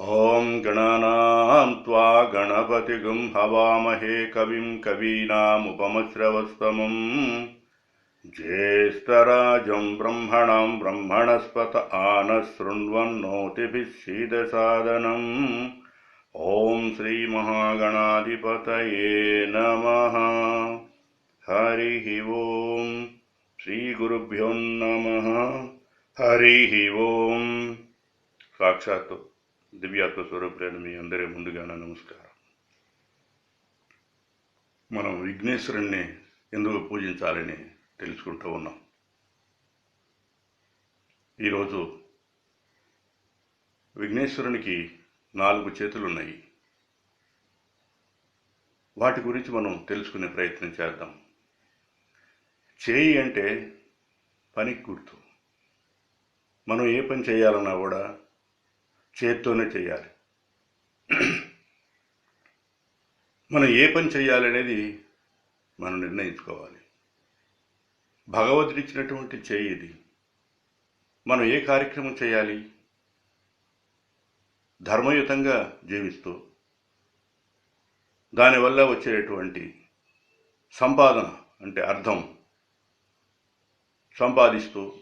ॐ गणानां त्वा गणपतिगुं हवामहे कविं कवीनामुपमश्रवस्तमम् ज्येष्ठराजं ब्रह्मणाम् ब्रह्मणस्पत आनशृण्वन्नोतिभिः सीदसादनम् ॐ श्रीमहागणाधिपतये नमः। हरिः ॐ श्रीगुरुभ्यो नमः। हरिः ॐ साक्षात् దివ్యాత్మ స్వరూపులైన మీ అందరి ముందుగానే నమస్కారం. మనం విఘ్నేశ్వరుణ్ణి ఎందుకు పూజించాలని తెలుసుకుంటూ ఉన్నాం. ఈరోజు విఘ్నేశ్వరునికి నాలుగు చేతులు ఉన్నాయి వాటి గురించి మనం తెలుసుకునే ప్రయత్నం చేద్దాం. చేయి అంటే పనికి గుర్తు. మనం ఏ పని చేయాలన్నా కూడా చేత్తోనే చేయాలి మనం ఏ పని చేయాలనేది మనం నిర్ణయించుకోవాలి. భగవద్గీత ఇచ్చినటువంటి చేయి ఇది. మనం ఏ కార్యక్రమం చేయాలి ధర్మయుతంగా జీవిస్తూ దానివల్ల వచ్చేటువంటి సంపాదన అంటే అర్థం సంపాదిస్తూ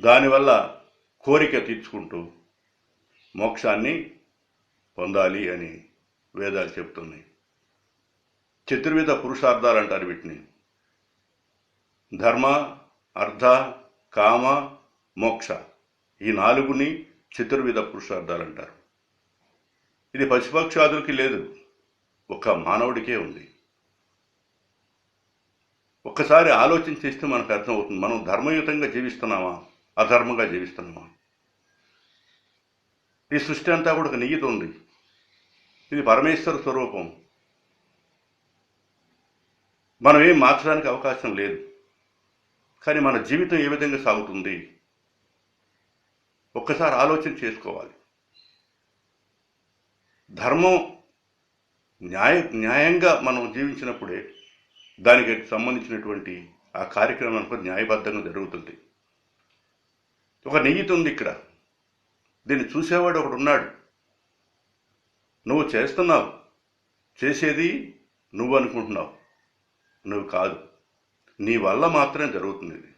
దానివల్ల కోరిక తీర్చుకుంటూ మోక్షాన్ని పొందాలి అని వేదాలు చెప్తున్నాయి. చతుర్విధ పురుషార్థాలు అంటారు వీటిని. ధర్మ అర్థ కామ మోక్ష. ఈ నాలుగుని చతుర్విధ పురుషార్థాలు అంటారు. ఇది పశుపక్షాదులకి లేదు. ఒక మానవుడికే ఉంది. ఒక్కసారి ఆలోచన చేస్తే మనకు అర్థమవుతుంది. మనం ధర్మయుతంగా జీవిస్తున్నామా? అధర్మంగా జీవిస్తున్నామా? ఈ సృష్టి అంతా కూడా ఒక నియతి ఉంది. ఇది పరమేశ్వర స్వరూపం. మనం ఏం మార్చడానికి అవకాశం లేదు. కానీ మన జీవితం ఏ విధంగా సాగుతుంది? ఒక్కసారి ఆలోచన చేసుకోవాలి. ధర్మం న్యాయ న్యాయంగా మనం జీవించినప్పుడే దానికి సంబంధించినటువంటి ఆ కార్యక్రమం అనుకో న్యాయబద్ధంగా జరుగుతుంది. ఒక నెయ్యితి ఉంది ఇక్కడ. దీన్ని చూసేవాడు ఒకడు ఉన్నాడు. నువ్వు చేస్తున్నావు. చేసేది నువ్వు అనుకుంటున్నావు. నువ్వు కాదు. నీ వల్ల మాత్రమే జరుగుతుంది ఇది.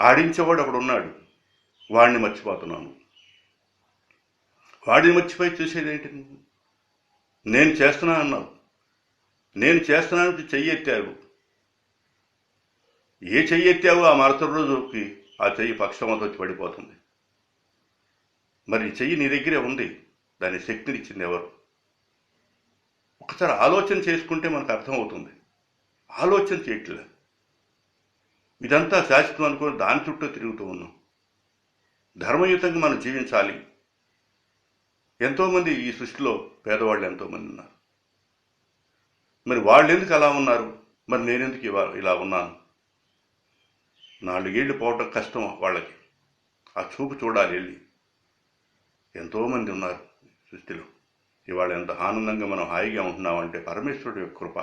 ఆడించేవాడు ఒకడు ఉన్నాడు. వాడిని మర్చిపోతున్నాను. వాడిని మర్చిపోయి చూసేది ఏంటి? నేను చేస్తున్నా అన్నావు. నేను చేస్తున్నాను చెయ్యెత్తావు ఏ చెయ్యెత్తావో ఆ మరుసటి రోజుకి ఆ చెయ్యి పక్షమతో వచ్చి పడిపోతుంది. మరి చెయ్యి నీ దగ్గరే ఉంది. దాని శక్తినిచ్చింది ఎవరు? ఒకసారి ఆలోచన చేసుకుంటే మనకు అర్థమవుతుంది. ఆలోచన చేయట్లే. ఇదంతా శాశ్వతం అనుకుని దాని చుట్టూ తిరుగుతూ ఉన్నాం. ధర్మయుతంగా మనం జీవించాలి. ఎంతోమంది ఈ సృష్టిలో పేదవాళ్ళు ఎంతోమంది ఉన్నారు. మరి వాళ్ళు ఎందుకు అలా ఉన్నారు? మరి నేనెందుకు ఇలా ఉన్నాను? నాలుగేళ్ళు పోవటం కష్టం వాళ్ళకి. ఆ చూపు చూడాలి వెళ్ళి. ఎంతోమంది ఉన్నారు సృష్టిలో. ఇవాళ ఎంత ఆనందంగా మనం హాయిగా ఉంటున్నామంటే పరమేశ్వరుడు యొక్క కృప.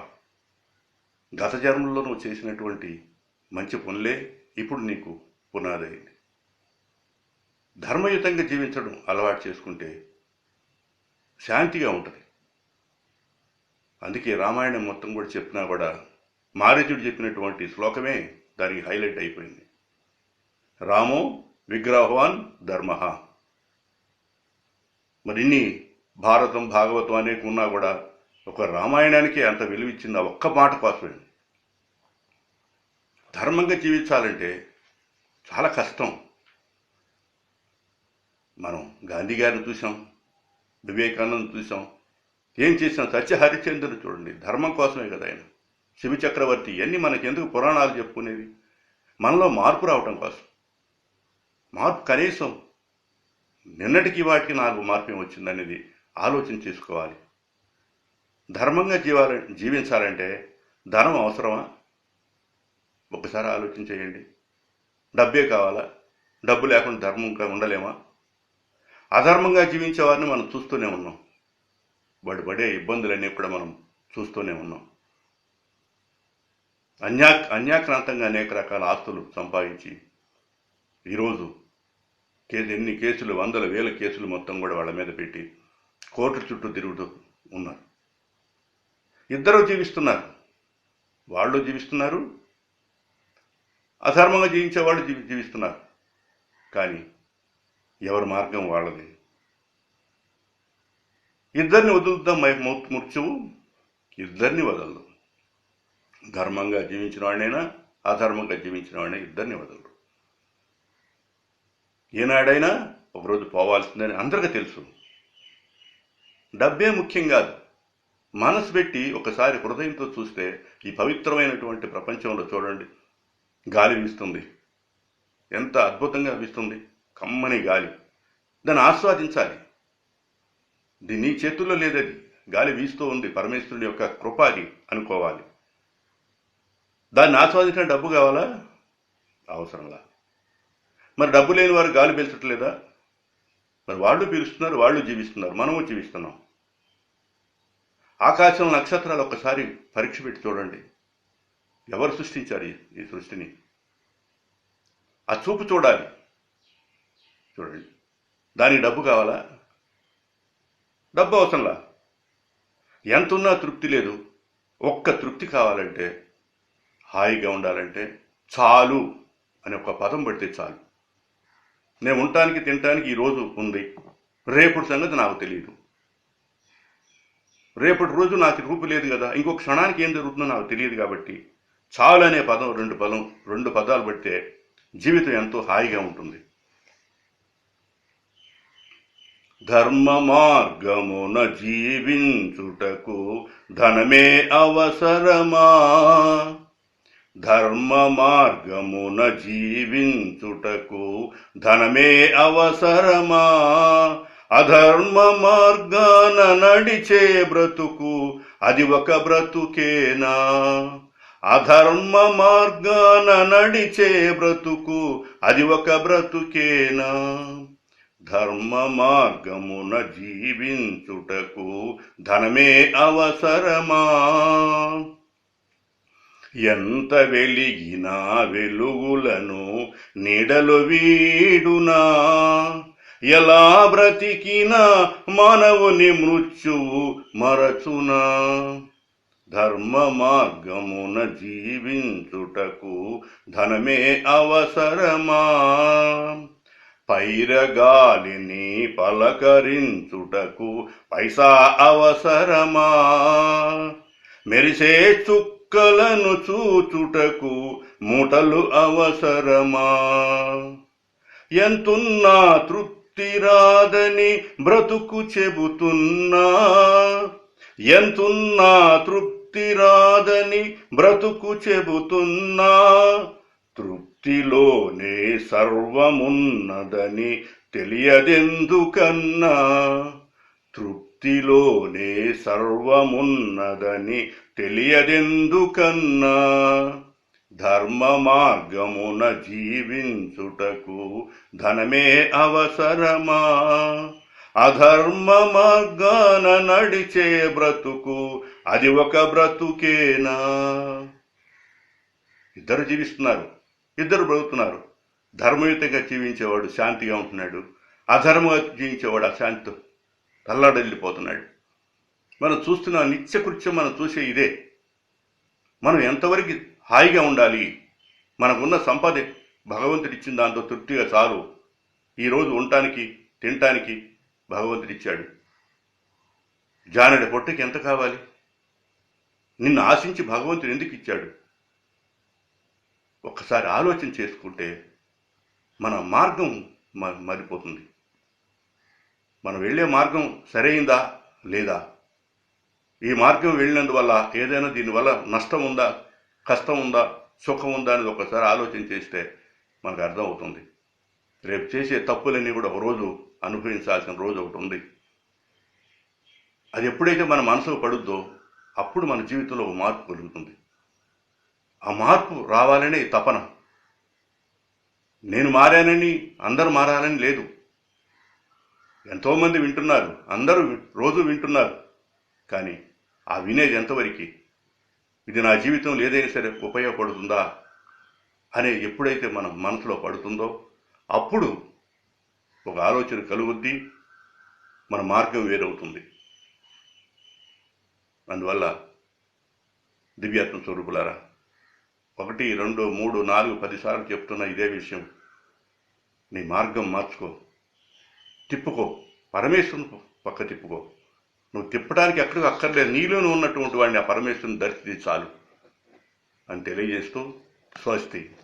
గత జన్మల్లో నువ్వు చేసినటువంటి మంచి పనులే ఇప్పుడు నీకు పునాదైంది. ధర్మయుతంగా జీవించడం అలవాటు చేసుకుంటే శాంతిగా ఉంటుంది. అందుకే రామాయణం మొత్తం కూడా చెప్పినా కూడా మారీచుడు చెప్పినటువంటి శ్లోకమే దానికి హైలైట్ అయిపోయింది. రామో విగ్రహవాన్ ధర్మ. మరిన్ని భారతం భాగవతం అనేక ఉన్నా కూడా ఒక రామాయణానికి అంత విలువిచ్చింది ఆ ఒక్క మాట కోసమే ధర్మంగా జీవించాలంటే చాలా కష్టం. మనం గాంధీ గారిని చూసాం వివేకానంద చూసాం ఏం చేసాం సత్య హరిశ్చంద్రుడు చూడండి ధర్మం కోసమే కదా ఆయన. శివ చక్రవర్తి ఇవన్నీ మనకి ఎందుకు పురాణాలు చెప్పుకునేది? మనలో మార్పు రావటం కోసం. మార్పు కనీసం నిన్నటికి వాటికి నాకు మార్పే వచ్చిందనేది ఆలోచన చేసుకోవాలి. ధర్మంగా జీవాల జీవించాలంటే ధనం అవసరమా? ఒకసారి ఆలోచన చేయండి. డబ్బే కావాలా? డబ్బు లేకుండా ధర్మంగా ఉండలేమా? అధర్మంగా జీవించే వారిని మనం చూస్తూనే ఉన్నాం. వాడు పడే ఇబ్బందులన్నీ కూడా మనం చూస్తూనే ఉన్నాం. అన్యా అన్యాక్రాంతంగా అనేక రకాల ఆస్తులు సంపాదించి ఈరోజు కేసు ఎన్ని కేసులు వందల వేల కేసులు మొత్తం కూడా వాళ్ళ మీద పెట్టి కోర్టు చుట్టూ తిరుగుతూ ఉన్నారు. ఇద్దరు జీవిస్తున్నారు. వాళ్ళు జీవిస్తున్నారు. అధర్మంగా జీవించే వాళ్ళు జీవి జీవిస్తున్నారు. కానీ ఎవరి మార్గం వాళ్ళది? ఇద్దరిని వదులుద్దాం మై- మృత్యువు ఇద్దరిని వదలదు. ధర్మంగా జీవించిన వాడినైనా అధర్మంగా జీవించిన వాడిని ఇద్దరిని వదలు ఏనాడైనా ఒకరోజు పోవాల్సిందని అందరికీ తెలుసు. డబ్బే ముఖ్యం కాదు. మనసు పెట్టి ఒకసారి హృదయంతో చూస్తే ఈ పవిత్రమైనటువంటి ప్రపంచంలో చూడండి. గాలి వీస్తుంది. ఎంత అద్భుతంగా వీస్తుంది. కమ్మని గాలి. దాన్ని ఆస్వాదించాలి. ఇది నీ చేతుల్లో లేదది. గాలి వీస్తూ ఉంది. పరమేశ్వరుని యొక్క కృప అది అనుకోవాలి. దాన్ని ఆస్వాదించిన డబ్బు కావాలా? అవసరంలా మరి డబ్బు లేని వారు గాలి పీల్చట్లేదా? మరి వాళ్ళు పీలుస్తున్నారు వాళ్ళు జీవిస్తున్నారు మనము జీవిస్తున్నాం. ఆకాశం నక్షత్రాలు ఒక్కసారి పరీక్ష పెట్టి చూడండి. ఎవరు సృష్టించారు ఈ- సృష్టిని? ఆ చూపు చూడాలి. చూడండి. దానికి డబ్బు కావాలా? డబ్బు అవసరంలా? ఎంతున్నా తృప్తి లేదు. ఒక్క తృప్తి కావాలంటే హాయిగా ఉండాలంటే చాలు అనే ఒక పదం పడితే చాలు. నేను ఉండటానికి తినటానికి ఈరోజు ఉంది. రేపటి సంగతి నాకు తెలియదు రేపటి రోజు నాకు రూపు లేదు కదా. ఇంకొక క్షణానికి ఏం జరుగుతుందో నాకు తెలియదు కాబట్టి చాలు అనే పదం రెండు పదం రెండు పదాలు పడితే జీవితం ఎంతో హాయిగా ఉంటుంది. ధర్మ మార్గమున జీవించుటకు ధనమే అవసరమా? ధర్మ మార్గమున జీవించుటకు ధనమే అవసరమా? అధర్మ మార్గాన నడిచే బ్రతుకు అది ఒక బ్రతుకేనా? అధర్మ మార్గాన నడిచే బ్రతుకు అది ఒక బ్రతుకేనా? ధర్మ మార్గమున జీవించుటకు ధనమే అవసరమా? ఎంత వెలిగినా వెలుగులను నీడలు వీడునా? ఎలా బ్రతికినా మానవుని మృత్యువు మరచునా? ధర్మ మార్గమున జీవించుటకు ధనమే అవసరమా? పైరగాలిని పలకరించుటకు పైసా అవసరమా? మెరిసే చుక్కలను చూచుటకు మూటలు అవసరమా? ఎంతున్నా తృప్తి రాదని బ్రతుకు చెబుతున్నా? ఎంతున్నా తృప్తి రాదని బ్రతుకు చెబుతున్నా? తృప్తిలోనే సర్వమున్నదని తెలియదెందుకన్నా? తృప్తి తృప్తిలోనే సర్వమున్నదని తెలియదెందుకన్నా ధర్మ మార్గమున జీవించుటకు ధనమే అవసరమా? అధర్మ మార్గాన నడిచే బ్రతుకు అది ఒక బ్రతుకేనా? ఇద్దరు జీవిస్తున్నారు ఇద్దరు బ్రతుకుతున్నారు. ధర్మయుతంగా జీవించేవాడు శాంతిగా ఉంటున్నాడు. అధర్మంగా జీవించేవాడు అశాంతితో తల్లాడెళ్ళిపోతున్నాడు. మనం చూస్తున్న నిత్యకృత్యం మనం చూసే ఇదే. మనం ఎంతవరకు హాయిగా ఉండాలి? మనకున్న సంపద భగవంతుడిచ్చిన దాంతో తృప్తిగా చాలు. ఈరోజు ఉండటానికి తినటానికి భగవంతుడిచ్చాడు. జానడి పొట్టకి ఎంత కావాలి? నిన్ను ఆశించి భగవంతుడు ఎందుకు ఇచ్చాడు? ఒక్కసారి ఆలోచన చేసుకుంటే మన మార్గం మ- మారిపోతుంది. మనం వెళ్ళే మార్గం సరైందా లేదా? ఈ మార్గం వెళ్ళినందువల్ల ఏదైనా దీనివల్ల నష్టం ఉందా కష్టం ఉందా సుఖం ఉందా అనేది ఒకసారి ఆలోచన చేస్తే మనకు అర్థమవుతుంది. రేపు చేసే తప్పులన్నీ కూడా ఒక రోజు అనుభవించాల్సిన రోజు ఒకటి ఉంది. అది ఎప్పుడైతే మన మనసుకు పడుద్దో అప్పుడు మన జీవితంలో ఒక మార్పు కలుగుతుంది. ఆ మార్పు రావాలనే తపన. నేను మారానని అందరూ మారాలని లేదు. ఎంతోమంది వింటున్నారు. అందరూ రోజు వింటున్నారు. కానీ ఆ వినేది ఎంతవరకు? ఇది నా జీవితంలో ఏదైనా సరే ఉపయోగపడుతుందా? అనే ఎప్పుడైతే మన మనసులో పడుతుందో అప్పుడు ఒక ఆలోచన కలుగుద్ది మన మార్గం వేరవుతుంది. అందువల్ల దివ్యాత్మ స్వరూపులారా ఒకటి రెండు మూడు నాలుగు పదిసార్లు చెప్తున్న ఇదే విషయం. నీ మార్గం మార్చుకో. తిప్పుకో. పరమేశ్వరుని పక్క తిప్పుకో. నువ్వు తిప్పడానికి ఎక్కడికి అక్కర్లేదు. నీలోనే ఉన్నటువంటి వాడిని ఆ పరమేశ్వరుని దర్శించి చాలు. అని తెలియజేస్తూ స్వస్తి.